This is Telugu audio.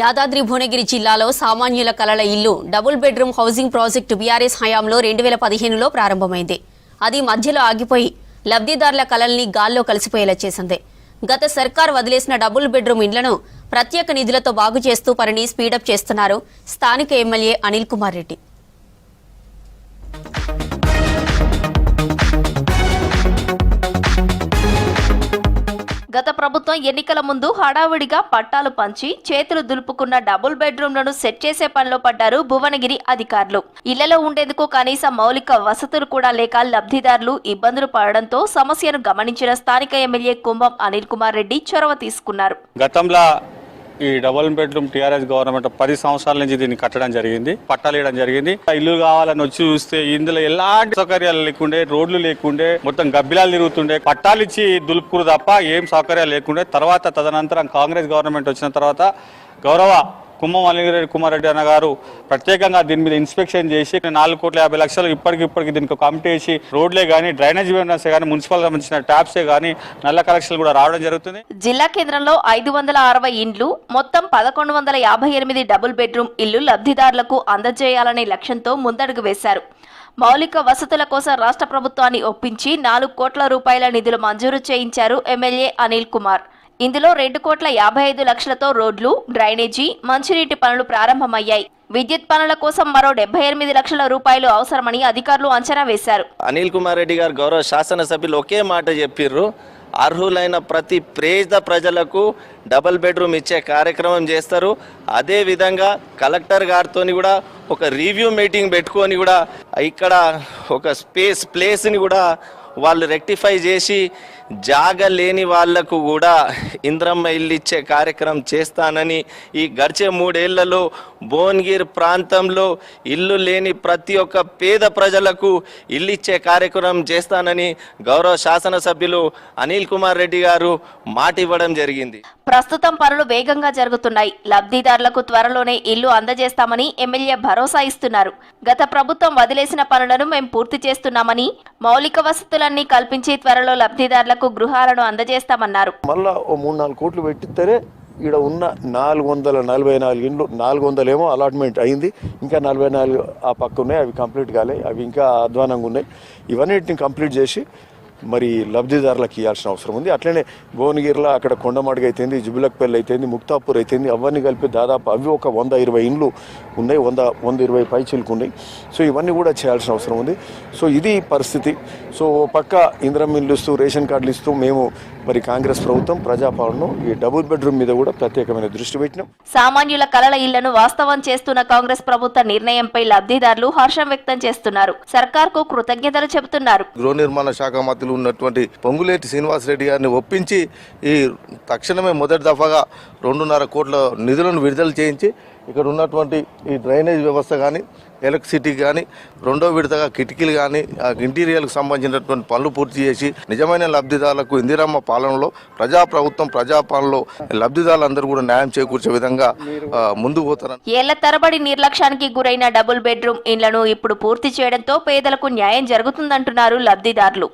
యాదాద్రి భువనగిరి జిల్లాలో సామాన్యుల కలల ఇల్లు double bedroom housing project BRS హయాంలో రెండు వేల పదిహేనులో ప్రారంభమైంది. అది మధ్యలో ఆగిపోయి లబ్ధిదారుల కలల్ని గాల్లో కలిసిపోయేలా చేసింది. గత సర్కార్ వదిలేసిన డబుల్ బెడ్రూమ్ ఇండ్లను ప్రత్యేక నిధులతో బాగు చేస్తూ పనిని స్పీడప్ చేస్తున్నారు స్థానిక ఎమ్మెల్యే అనిల్ కుమార్ రెడ్డి. గత ప్రభుత్వం ఎన్నికల ముందు హడావుడిగా పట్టాలు పంచి చేతులు దులుపుకున్న డబుల్ బెడ్రూమ్లను సెట్ చేసే పనిలో పడ్డారు భువనగిరి అధికారులు. ఇళ్ళలో ఉండేందుకు కనీస మౌలిక వసతులు కూడా లేక లబ్ధిదారులు ఇబ్బందులు పడడంతో సమస్యను గమనించిన స్థానిక ఎమ్మెల్యే కుంభం అనిల్ కుమార్ రెడ్డి చొరవ తీసుకున్నారు. గతంలో ఈ డబుల్ బెడ్రూమ్ టీఆర్ఎస్ గవర్నమెంట్ పది సంవత్సరాల నుంచి దీన్ని కట్టడం జరిగింది పట్టాలేయడం జరిగింది. ఇల్లు కావాలని వచ్చి చూస్తే ఇందులో ఎలాంటి సౌకర్యాలు లేకుండే రోడ్లు లేకుండే మొత్తం గబ్బిలాలు తిరుగుతుండే. పట్టాలు ఇచ్చి దులుపుకురు తప్ప ఏం సౌకర్యాలు లేకుండే. తర్వాత తదనంతరం కాంగ్రెస్ గవర్నమెంట్ వచ్చిన తర్వాత గౌరవ కుమ్మం అలిగిరెడ్డి కుమార్ రెడ్డి అన్న గారు ప్రత్యేకంగా దీని మీద ఇన్స్పెక్షన్ చేసి నాలుగు కోట్ల యాభై లక్షలు ఇప్పటికి ఇప్పటికి దీనికి కమిటీ వేసి రోడ్లే కానీ డ్రైనేజ్ వ్యవస్థ కానీ మున్సిపల్ సంబంధించిన ట్యాప్సే కానీ నల్ల కలెక్షన్లు కూడా రావడం జరుగుతుంది. జిల్లా కేంద్రంలో ఐదు వందల అరవై ఇండ్లు మొత్తం పదకొండు వందల యాభై ఎనిమిది డబుల్ బెడ్రూమ్ ఇల్లు లబ్ధిదారులకు అందజేయాలనే లక్ష్యంతో ముందడుగు వేశారు. మౌలిక వసతుల కోసం రాష్ట్ర ప్రభుత్వాన్ని ఒప్పించి నాలుగు కోట్ల రూపాయల నిధులు మంజూరు చేయించారు ఎమ్మెల్యే అనిల్ కుమార్. ఇందులో రెండు కోట్ల యాభై ఐదు లక్షలతో రోడ్లు డ్రైనేజీ మంచినీటి పనులు ప్రారంభమయ్యాయి. విద్యుత్ పనుల కోసం మరో డెబ్బై ఎనిమిది లక్షల రూపాయలు అవసరమని అధికారులు అంచనా వేశారు. అనిల్ కుమార్ రెడ్డి గారు గౌరవ శాసనసభ్యులు ఒకే మాట చెప్పిర్రు. అర్హులైన ప్రతి పేద ప్రజలకు డబుల్ బెడ్రూమ్ ఇచ్చే కార్యక్రమం చేస్తారు. అదే విధంగా కలెక్టర్ గారితో కూడా ఒక రివ్యూ మీటింగ్ పెట్టుకొని కూడా ఇక్కడ ఒక స్పేస్ ప్లేస్ని కూడా వాళ్ళు రెక్టిఫై చేసి జాగ లేని వాళ్ళకు కూడా ఇంద్రమ్మ ఇల్లు ఇచ్చే కార్యక్రమం చేస్తానని ఈ గడిచే మూడేళ్ళలో భువనగిర్ ప్రాంతంలో ఇల్లు లేని ప్రతి ఒక్క పేద ప్రజలకు ఇల్లు ఇచ్చే కార్యక్రమం చేస్తానని గౌరవ శాసనసభ్యులు అనిల్ కుమార్ రెడ్డి గారు మాట ఇవ్వడం జరిగింది. ప్రస్తుతం పనులు వేగంగా జరుగుతున్నాయి. లబ్ధిదారులకు త్వరలోనే ఇల్లు అందజేస్తామని ఎమ్మెల్యే భరోసా ఇస్తున్నారు. గత ప్రభుత్వం వదిలే చేసిన పనులను మేం పూర్తి చేస్తున్నామని మౌలిక వసతులన్నీ కల్పించి త్వరలో లబ్ధిదారులకు గృహాలను అందజేస్తామన్నారు. మళ్ళా ఓ మూడు నాలుగు కోట్లు పెట్టిస్తేనే ఇక్కడ ఉన్న నాలుగు వందల నలభై నాలుగు ఇండ్లు నాలుగు వందలేమో అలాట్మెంట్ అయింది. ఇంకా నలభై నాలుగు ఆ పక్క ఉన్నాయి అవి కంప్లీట్ కాలే అవి ఇంకా అధ్వానంగా ఉన్నాయి. ఇవన్నిటిని కంప్లీట్ చేసి మరి లబ్ధిదారులకు ఇవ్వాల్సిన అవసరం ఉంది. అట్లనే భువనగిరిలో అక్కడ కొండమాడిగ అయితేంది జుబులక్పల్లి అయితేంది ముక్తాపూర్ అయితేంది అవన్నీ కలిపి దాదాపు అవి ఒక వంద ఇరవై ఇండ్లు ఉన్నాయి వంద వంద ఇరవై పైచీలకు ఉన్నాయి. సో ఇవన్నీ కూడా చేయాల్సిన అవసరం ఉంది. సో ఇది పరిస్థితి. సో ఓ పక్క ఇంద్రం ఇల్లు ఇస్తూ రేషన్ కార్డులు ఇస్తూ మేము మరి కాంగ్రెస్ ప్రభుత్వం ప్రజాపాలన ఈ డబుల్ బెడ్రూమ్ మీద కూడా ప్రత్యేకమైన దృష్టి పెట్టినాం. సామాన్యుల కలల ఇళ్ళను వాస్తవం చేస్తున్న కాంగ్రెస్ ప్రభుత్వ నిర్ణయంపై లబ్ధిదారులు హర్షం వ్యక్తం చేస్తున్నారు. సర్కార్కు కృతజ్ఞతలు చెబుతున్నారు. గృహ నిర్మాణ శాఖ మంత్రులు ఉన్నటువంటి పొంగులేటి శ్రీనివాసరెడ్డి గారిని ఒప్పించి ఈ తక్షణమే మొదటి దఫాగా రెండున్నర కోట్ల నిధులను విడుదల చేయించి ఇక్కడ ఉన్నటువంటి ఈ డ్రైనేజ్ వ్యవస్థ కానీ ఎలక్ట్రిసిటీ కానీ రెండో విడతగా కిటికీలు కానీ ఆ ఇంటీరియర్లకు సంబంధించినటువంటి పనులు పూర్తి చేసి నిజమైన లబ్ధిదారులకు ఇందిరమ్మ పాలనలో ప్రజా ప్రభుత్వం ప్రజాపాలనలో లబ్ధిదారులందరూ కూడా న్యాయం చేకూర్చే విధంగా ముందు ముందుకు ఏళ్ళ తరబడి నిర్లక్ష్యానికి గురైన డబుల్ బెడ్రూమ్ ఇండ్లను ఇప్పుడు పూర్తి చేయడంతో పేదలకు న్యాయం జరుగుతుందంటున్నారు లబ్ధిదారులు.